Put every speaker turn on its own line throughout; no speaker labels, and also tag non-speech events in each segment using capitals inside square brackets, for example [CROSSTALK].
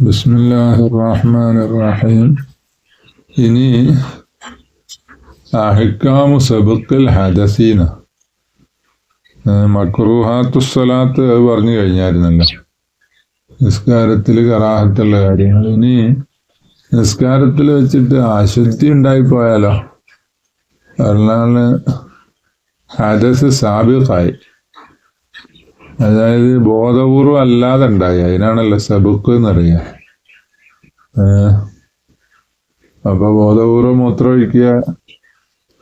ബിസ്മില്ലാഹി റഹ്മാൻ റഹീം ഇനി അഹിക്കാമു സബുക്കൽ ഹദസീന. മക്രൂഹാത്തു സ്വലാത്ത് അത് പറഞ്ഞു കഴിഞ്ഞായിരുന്നല്ലോ. നിസ്കാരത്തിൽ കറാഹത്തുള്ള കാര്യങ്ങൾ. ഇനി നിസ്കാരത്തിൽ വെച്ചിട്ട് അശുദ്ധി ഉണ്ടായിപ്പോയാലോ? കാരണം ഹദസ് സാബിഖായി. അതായത് ബോധപൂർവം അല്ലാതെ ഉണ്ടായി. അതിനാണല്ലോ സബുക്ക് എന്നറിയാം. അപ്പോൾ അപ്പൊ ബോധപൂർവം മൂത്രമൊഴിക്കുക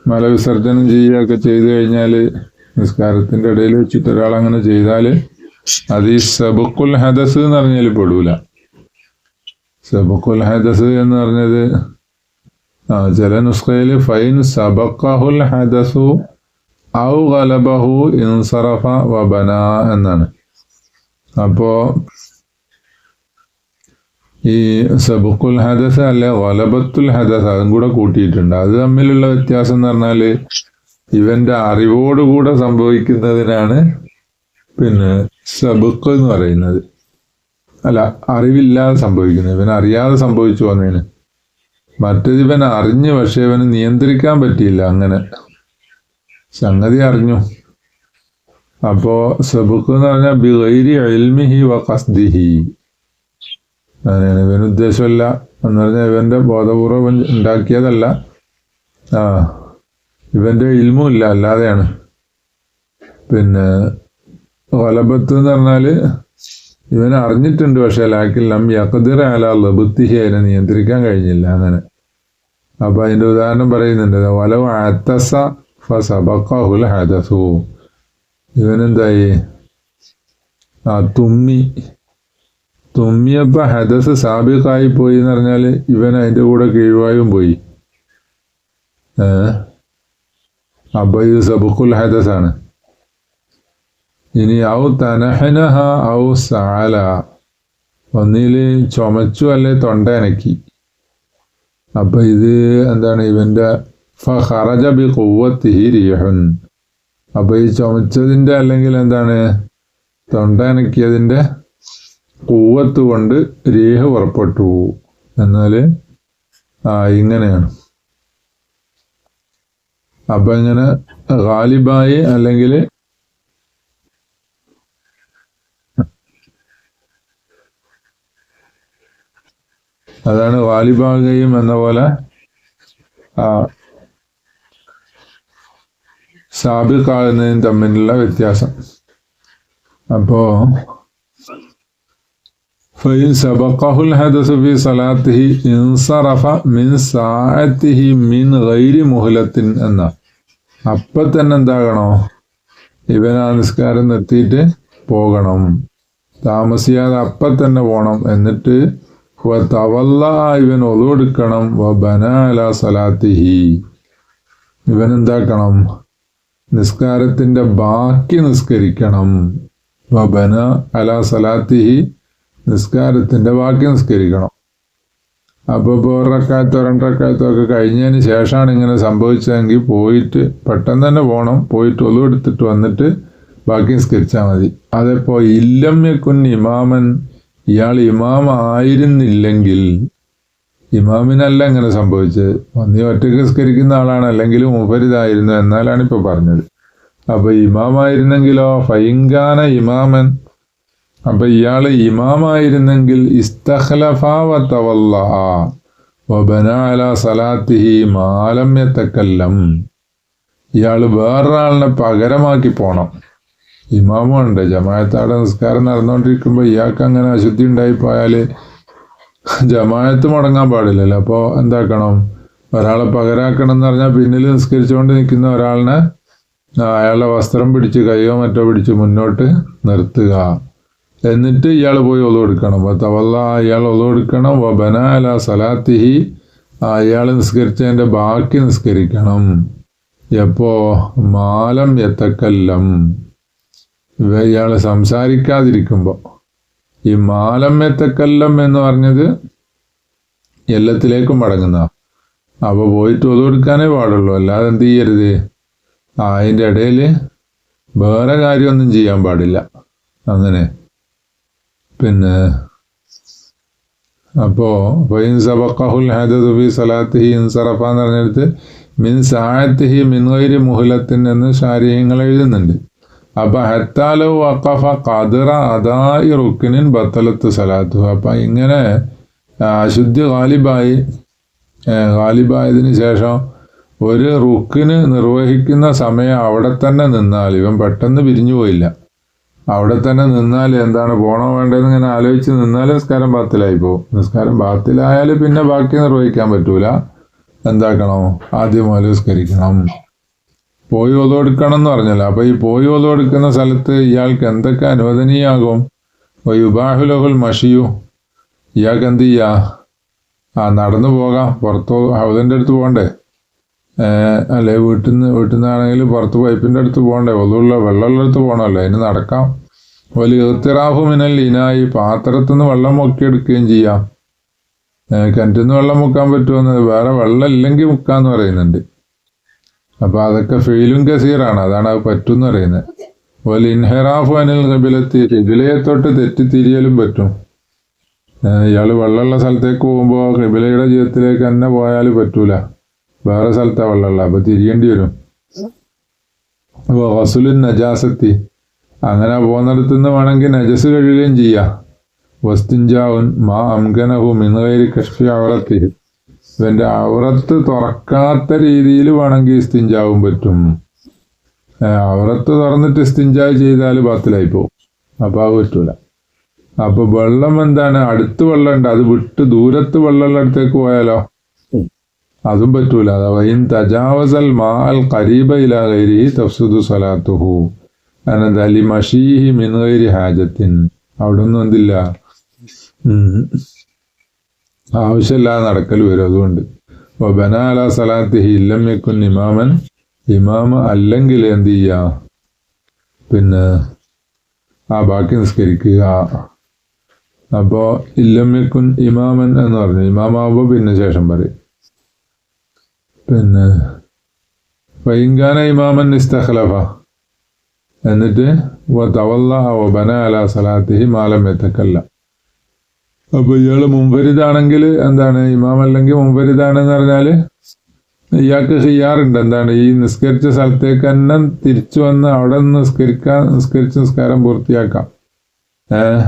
മലവിസർജനം ചെയ്യുക ഒക്കെ ചെയ്തു കഴിഞ്ഞാൽ നിസ്കാരത്തിന്റെ ഇടയിൽ വെച്ചിട്ട് ഒരാൾ അങ്ങനെ ചെയ്താൽ അത് ഈ സബുക്കുൽ ഹദസ് എന്ന് പറഞ്ഞാൽ പെടൂല. സബുക്കുൽ ഹദസ് എന്ന് പറഞ്ഞത് ആ ചില നുസ്ഖയിൽ ഫൈൻ സബക്കഹുൽ ഹദസു ഔ ഗലബഹു ഇൻസറഫ വബന എന്നാണ്. അപ്പോ ഈ സബുക്കുൽ ഹദസ അല്ലെ വലബത്തുൽ ഹദസ അതും കൂടെ കൂട്ടിയിട്ടുണ്ട്. അത് തമ്മിലുള്ള വ്യത്യാസം എന്ന് പറഞ്ഞാൽ ഇവന്റെ അറിവോടുകൂടെ സംഭവിക്കുന്നതിനാണ് പിന്നെ സബുക്ക് എന്ന് പറയുന്നത്. അല്ല അറിവില്ലാതെ സംഭവിക്കുന്നത്. ഇവൻ അറിയാതെ സംഭവിച്ചു വന്നതിന് മറ്റേത് ഇവൻ അറിഞ്ഞു പക്ഷെ ഇവന് നിയന്ത്രിക്കാൻ പറ്റിയില്ല അങ്ങനെ. സംഗതി അറിഞ്ഞു. അപ്പോ സബുക്ക് എന്ന് പറഞ്ഞാൽ ബിഗൈരി എൽമിഹി വ കസ്ദിഹി അങ്ങനെയാണ്. ഇവന് ഉദ്ദേശമല്ല. എന്ന് പറഞ്ഞാൽ ഇവന്റെ ബോധപൂർവം ഉണ്ടാക്കിയതല്ല. ആ ഇൽമും ഇല്ല. അല്ലാതെയാണ്. പിന്നെ വലബത്ത് എന്ന് പറഞ്ഞാൽ ഇവൻ അറിഞ്ഞിട്ടുണ്ട് പക്ഷെ ലാക്കിൽ നം യക്കതിർ അല ലബുത്തിഹി അതിനെ നിയന്ത്രിക്കാൻ കഴിഞ്ഞില്ല. അങ്ങനെ. അപ്പൊ അതിന്റെ ഉദാഹരണം പറയുന്നുണ്ട്. വലവ് അത്തസ ഫസബക്കഹുൽ ഹദസു ഇവനെന്തായി ആ തുമ്മി. തുമ്മിയപ്പോൾ ഹദസ് സാബിക്കായി പോയി എന്ന് പറഞ്ഞാൽ ഇവൻ അതിന്റെ കൂടെ കീഴ്വായും പോയി. അപ്പൊ ഇത് സബുക്കുൽ ഹദസാണ് ഇനി ഔ തനഹനഹ ഔ സാല. ഒന്നിൽ ചുമച്ചു അല്ലെ തൊണ്ടനക്കി അപ്പൊ ഇത് എന്താണ് ഇവന്റെ ഫറജ ബി കുവത്തിഹി റിയഹുൻ അപ്പൊ ഈ ചുമച്ചതിന്റെ അല്ലെങ്കിൽ എന്താണ്? തൊണ്ടനക്കിയതിന്റെ കൂവത്ത് കൊണ്ട് രേഹ പുറപ്പെട്ടു. എന്നാൽ ആ ഇങ്ങനെയാണ്. അപ്പൊ ഇങ്ങനെ ഗാലിബായി അല്ലെങ്കിൽ അതാണ് വാലിബാഗയും എന്ന പോലെ ആ സാബിക്കാകുന്നതും തമ്മിലുള്ള വ്യത്യാസം അപ്പോ فإن سبقه الحدث في صلاته انصرف من ساعته من غير مهلة എന്ന അപ്പൊ തന്നെ എന്താകണോ ഇവൻ ആ നിസ്കാരം നിർത്തിയിട്ട് പോകണം താമസിയാതെ അപ്പം തന്നെ പോകണം എന്നിട്ട് തവല്ല ഇവൻ ഒതുവെടുക്കണം ബന അല സലാത്തിഹി ഇവൻ എന്താക്കണം നിസ്കാരത്തിന്റെ ബാക്കി നിസ്കരിക്കണം. വബന അല സലാത്തിഹി നിസ്കാരത്തിന്റെ ബാക്കി നിസ്കരിക്കണം. അപ്പോൾ ഇപ്പോൾ രണ്ടരക്കാലത്തോ ഒക്കെ കഴിഞ്ഞതിന് ശേഷമാണ് ഇങ്ങനെ സംഭവിച്ചതെങ്കിൽ പോയിട്ട് പെട്ടെന്ന് തന്നെ പോകണം പോയിട്ട് ഒതുവെടുത്തിട്ട് വന്നിട്ട് ബാക്കി നിസ്കരിച്ചാൽ മതി. അതിപ്പോൾ ഇല്ലമ്യക്കുൻ ഇമാമൻ ഇയാൾ ഇമാം ആയിരുന്നില്ലെങ്കിൽ ഇമാമിനല്ല ഇങ്ങനെ സംഭവിച്ചത്. ഒന്നീ ഒറ്റയ്ക്ക് നിസ്കരിക്കുന്ന ആളാണ് അല്ലെങ്കിൽ മുഫരിതായിരുന്നു എന്നാലാണ് ഇപ്പൊ പറഞ്ഞത്. അപ്പൊ ഇമാമായിരുന്നെങ്കിലോ? ഫൈങ്കാന ഇമാമൻ. അപ്പൊ ഇയാൾ ഇമാമായിരുന്നെങ്കിൽ മാലമ്യത്തക്കല്ലം ഇയാൾ വേറൊരാളിനെ പകരമാക്കി പോണം. ഇമാമുണ്ട്. ജമായത്താടെ നിസ്കാരം നടന്നുകൊണ്ടിരിക്കുമ്പോൾ ഇയാൾക്ക് അങ്ങനെ അശുദ്ധി ഉണ്ടായിപ്പോയാൽ [LAUGHS] ജമായത്ത് മുടങ്ങാൻ പാടില്ലല്ലോ. അപ്പോൾ എന്താക്കണം? ഒരാളെ പകരാക്കണം എന്ന് പറഞ്ഞാൽ പിന്നിൽ നിസ്കരിച്ചുകൊണ്ട് നിൽക്കുന്ന ഒരാളിനെ അയാളുടെ വസ്ത്രം പിടിച്ച് കൈയോ മറ്റോ പിടിച്ച് മുന്നോട്ട് നിർത്തുക. എന്നിട്ട് ഇയാൾ പോയി ഒതു കൊടുക്കണം. തവല്ല ഇയാൾ ഒതുവെടുക്കണം വബന അല സലാത്തിഹി അയാൾ നിസ്കരിച്ചതിന്റെ ബാക്കി നിസ്കരിക്കണം. എപ്പോ? മാലം എത്തക്കല്ലം ഇവ ഇയാൾ സംസാരിക്കാതിരിക്കുമ്പോൾ ഈ മാലമ്യത്തക്കല്ലം എന്ന് പറഞ്ഞത് എല്ലാത്തിലേക്കും മടങ്ങുന്ന. അപ്പൊ പോയിട്ട് ഒതുകൊടുക്കാനേ പാടുള്ളൂ. അല്ലാതെ എന്ത് ചെയ്യരുത്. അതിന്റെ ഇടയിൽ വേറെ കാര്യമൊന്നും ചെയ്യാൻ പാടില്ല. അങ്ങനെ. പിന്നെ അപ്പോ ഫൈൻ സബഖഹുൽ ഹദദു ഫി സലാത്തിഹി ഇൻസറഫ എന്ന് പറഞ്ഞെടുത്ത് മിൻ സായത്തിഹി മിൻ ഗൈരി മുഹലത്തിൻ എന്ന് ശാരീഹങ്ങൾ എഴുതുന്നുണ്ട്. അപ്പൊ ഹത്താലോ വഖഫ അതാ അദായി റുക്കിനിൻ ബത്തലത്ത് സലാത്തു അപ്പൊ ഇങ്ങനെ അശുദ്ധി ഗാലിബായി ഗാലിബായതിന് ശേഷം ഒരു റുക്കിന് നിർവഹിക്കുന്ന സമയം അവിടെ തന്നെ നിന്നാൽ ഇവൻ പെട്ടെന്ന് പിരിഞ്ഞു പോയില്ല. അവിടെ തന്നെ നിന്നാൽ എന്താണ് പോണോ വേണ്ടതെന്ന് ഇങ്ങനെ ആലോചിച്ച് നിന്നാൽ നിസ്കാരം ബാത്തിലായി പോകും നിസ്കാരം ബാത്തിലായാൽ പിന്നെ ബാക്കി നിർവഹിക്കാൻ പറ്റൂല. എന്താക്കണോ? ആദ്യം നിസ്കരിക്കണം പോയി ഒതുകൊടുക്കണം എന്ന് പറഞ്ഞല്ലോ. അപ്പോൾ ഈ പോയി ഒതുകൊടുക്കുന്ന സ്ഥലത്ത് ഇയാൾക്ക് എന്തൊക്കെ അനുവദനീയാകും? യുബാഹുലഹുൽ മഷിയു ഇയാൾക്ക് എന്ത് ചെയ്യാ? ആ നടന്നു പോകാം. പുറത്ത് ഹൗദന്റെ അടുത്ത് പോകണ്ടേ? അല്ലെ വീട്ടിൽ നിന്ന് വീട്ടിൽ നിന്നാണെങ്കിൽ പുറത്ത് പൈപ്പിന്റെ അടുത്ത് പോകണ്ടേ? ഒതുള്ള വെള്ളമുള്ള അടുത്ത് പോകണമല്ലോ. അതിന് നടക്കാം. വലിയ ഇത്തിറാഫു മിനൽ ഇനായി പാത്രത്തിൽ നിന്ന് വെള്ളം മുക്കിയെടുക്കുകയും ചെയ്യാം. കിണറ്റിൽ നിന്ന് വെള്ളം മുക്കാൻ പറ്റുമെന്ന് വേറെ വെള്ളം ഇല്ലെങ്കിൽ മുക്കാന്ന് പറയുന്നുണ്ട്. അപ്പൊ അതൊക്കെ ഫെയിലും കസീറാണ്. അതാണ് അത് പറ്റും പറയുന്നത്. അതുപോലെ ഇൻഹെറാഫ് അനിൽ കബിലെത്തി കിബിലയെ തൊട്ട് തെറ്റിത്തിരിയലും പറ്റും. ഇയാൾ ഇയാൾ വെള്ളമുള്ള സ്ഥലത്തേക്ക് പോകുമ്പോൾ കിബിലയുടെ ജീവിതത്തിലേക്ക് തന്നെ പോയാൽ പറ്റൂല. വേറെ സ്ഥലത്താ വെള്ളമുള്ള അപ്പൊ തിരിയേണ്ടി വരും. അപ്പൊ വസുലിൻ നജാസത്തി അങ്ങനെ പോകുന്നിടത്തു നിന്ന് വേണമെങ്കിൽ നജസ് കഴുകുകയും ചെയ്യാം. വസ്തുഞ്ചാവുൻ മാ അംഗനഹു മിന്നുകയറി കഷ്ടി അവറത്തി ഇവന്റെ അവറത്ത് തുറക്കാത്ത രീതിയിൽ വേണമെങ്കിൽ ഇസ്തിഞ്ചാവും പറ്റും. അവറത്ത് തുറന്നിട്ട് ഇസ്തിഞ്ചാവ് ചെയ്താൽ ബാത്തിലായി പോകും അപ്പൊ അത് പറ്റൂല. അപ്പൊ വെള്ളം എന്താണ്? അടുത്ത് വെള്ളം ഉണ്ട് അത് വിട്ട് ദൂരത്ത് വെള്ളമുള്ള അടുത്തേക്ക് പോയാലോ? അതും പറ്റൂല. ഇൻ തജാവസൽ മാൽ കരീബ ഖരീബ ഇലാ ഗൈരി തഫ്സുദു സലാത്തുഹു അനന്ത അലി മഷീഹി മിൻ ഹാജത്തിൻ. അവിടെ ഒന്നും എന്തില്ല. ആവശ്യമില്ലാതെ നടക്കൽ വരും അതുകൊണ്ട്. അപ്പൊ ബനാല സലാത്തിഹി വെക്കുൻ ഇമാമൻ ഇമാമ അല്ലെങ്കിൽ എന്ത് ചെയ്യാ? പിന്നെ ആ ബാക്കി നിസ്കരിക്കുക. അപ്പോൾ വെക്കുൻ ഇമാമൻ എന്ന് പറഞ്ഞു. ഇമാമാവുമ്പോൾ പിന്നെ ശേഷം പറയും. പിന്നെ വൈങ്കാന ഇമാമൻ ഇസ്തഖലഫ. എന്നിട്ട് തവല്ല ബന അല സലാത്തിഹി മാലം എത്തക്കല്ല അപ്പൊ ഇയാൾ മുൻഫരിതാണെങ്കിൽ എന്താണ്? ഇമാം അല്ലെങ്കിൽ മുൻഫരിതാണെന്ന് പറഞ്ഞാൽ ഇയാൾക്ക് ചെയ്യാറുണ്ട് എന്താണ്? ഈ നിസ്കരിച്ച സ്ഥലത്തേക്ക് തന്നെ തിരിച്ചു വന്ന് അവിടെ നിസ്കരിക്കാൻ നിസ്കരിച്ച് നിസ്കാരം പൂർത്തിയാക്കാം. ഏഹ്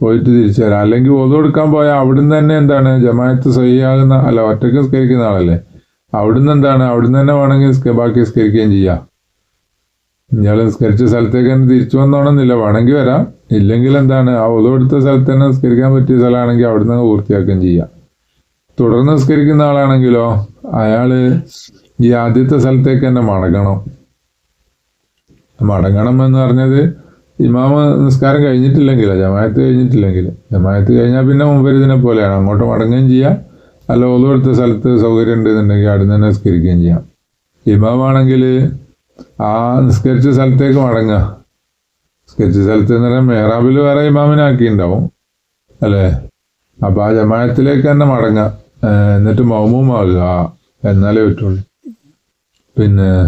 പോയിട്ട് തിരിച്ചു വരാം. അല്ലെങ്കിൽ ഓതു കൊടുക്കാൻ പോയാൽ അവിടുന്ന് തന്നെ എന്താണ്? ജമായത്ത് സഹിയാകുന്ന അല്ല ഒറ്റയ്ക്ക് നിസ്കരിക്കുന്ന ആളല്ലേ? അവിടുന്ന് എന്താണ്? അവിടുന്ന് തന്നെ വേണമെങ്കിൽ ബാക്കി നിസ്കരിക്കുകയും ചെയ്യാം. ഇയാൾ നിസ്കരിച്ച സ്ഥലത്തേക്ക് തന്നെ തിരിച്ചു വന്നോണമെന്നില്ല വേണമെങ്കിൽ വരാം. ഇല്ലെങ്കിൽ എന്താണ് ആ ഒതു എടുത്ത സ്ഥലത്ത് തന്നെ നിസ്കരിക്കാൻ പറ്റിയ സ്ഥലമാണെങ്കിൽ അവിടെ നിന്ന് പൂർത്തിയാക്കുകയും ചെയ്യാം. തുടർന്ന് നിസ്കരിക്കുന്ന ആളാണെങ്കിലോ അയാൾ ഈ ആദ്യത്തെ സ്ഥലത്തേക്ക് തന്നെ മടങ്ങണം. മടങ്ങണം എന്ന് പറഞ്ഞത് ഇമാമ നിസ്കാരം കഴിഞ്ഞിട്ടില്ലെങ്കിലോ ജമായത്ത് കഴിഞ്ഞിട്ടില്ലെങ്കിൽ. ജമായത്ത് കഴിഞ്ഞാൽ പിന്നെ മുമ്പരിതിനെ പോലെയാണ്. അങ്ങോട്ട് മടങ്ങുകയും ചെയ്യാം. അല്ല ഒതു കൊടുത്ത സ്ഥലത്ത് സൗകര്യം ഉണ്ടെന്നുണ്ടെങ്കിൽ അവിടെ തന്നെ നിസ്കരിക്കുകയും ചെയ്യാം. ഇമാമാണെങ്കിൽ ആ നിസ്കരിച്ച സ്ഥലത്തേക്ക് മടങ്ങുക. നിസ്കരിച്ച സ്ഥലത്ത് നിന്നും മേറാബിൽ വേറെ ഇമാമിനാക്കിയിട്ടുണ്ടാവും അല്ലേ? അപ്പൊ ആ ജമായത്തിലേക്ക് തന്നെ മടങ്ങുക എന്നിട്ട് മൗമുമാകുക എന്നാലേ പറ്റുള്ളൂ. പിന്നെ